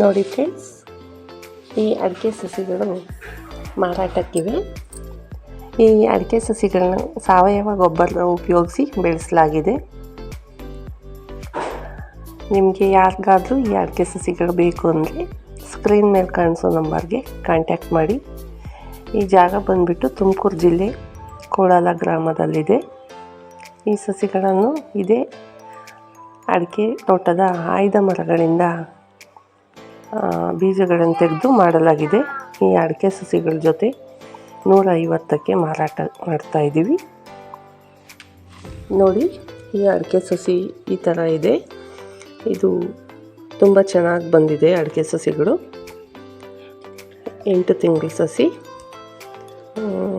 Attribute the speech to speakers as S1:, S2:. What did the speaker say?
S1: ನೋಡಿ ಫ್ರೆಂಡ್ಸ್ ಈ ಅಡಿಕೆ ಸಸಿಗಳು ಮಾರಾಟಕ್ಕಿವೆ. ಈ ಅಡಿಕೆ ಸಸಿಗಳನ್ನ ಸಾವಯವ ಗೊಬ್ಬರ ಉಪಯೋಗಿಸಿ ಬೆಳೆಸಲಾಗಿದೆ. ನಿಮಗೆ ಯಾರಿಗಾದರೂ ಈ ಅಡಿಕೆ ಸಸಿಗಳು ಬೇಕು ಅಂದರೆ ಸ್ಕ್ರೀನ್ ಮೇಲೆ ಕಾಣಿಸೋ ನಂಬರ್ಗೆ ಕಾಂಟ್ಯಾಕ್ಟ್ ಮಾಡಿ. ಈ ಜಾಗ ಬಂದುಬಿಟ್ಟು ತುಮಕೂರು ಜಿಲ್ಲೆ ಕೋಳಾಲ ಗ್ರಾಮದಲ್ಲಿದೆ. ಈ ಸಸಿಗಳನ್ನು ಇದೇ ಅಡಿಕೆ ತೋಟದ ಆಯ್ದ ಮರಗಳಿಂದ ಬೀಜಗಳನ್ನು ತೆಗೆದು ಮಾಡಲಾಗಿದೆ. ಈ ಅಡಿಕೆ ಸಸಿಗಳ ಜೊತೆ ನೂರ ಐವತ್ತಕ್ಕೆ ಮಾರಾಟ ಮಾಡ್ತಾ ಇದ್ದೀವಿ. ನೋಡಿ, ಈ ಅಡಿಕೆ ಸಸಿ ಈ ಥರ ಇದೆ. ಇದು ತುಂಬ ಚೆನ್ನಾಗಿ ಬಂದಿದೆ ಅಡಿಕೆ ಸಸಿಗಳು ಎಂಟು ತಿಂಗಳ ಸಸಿ.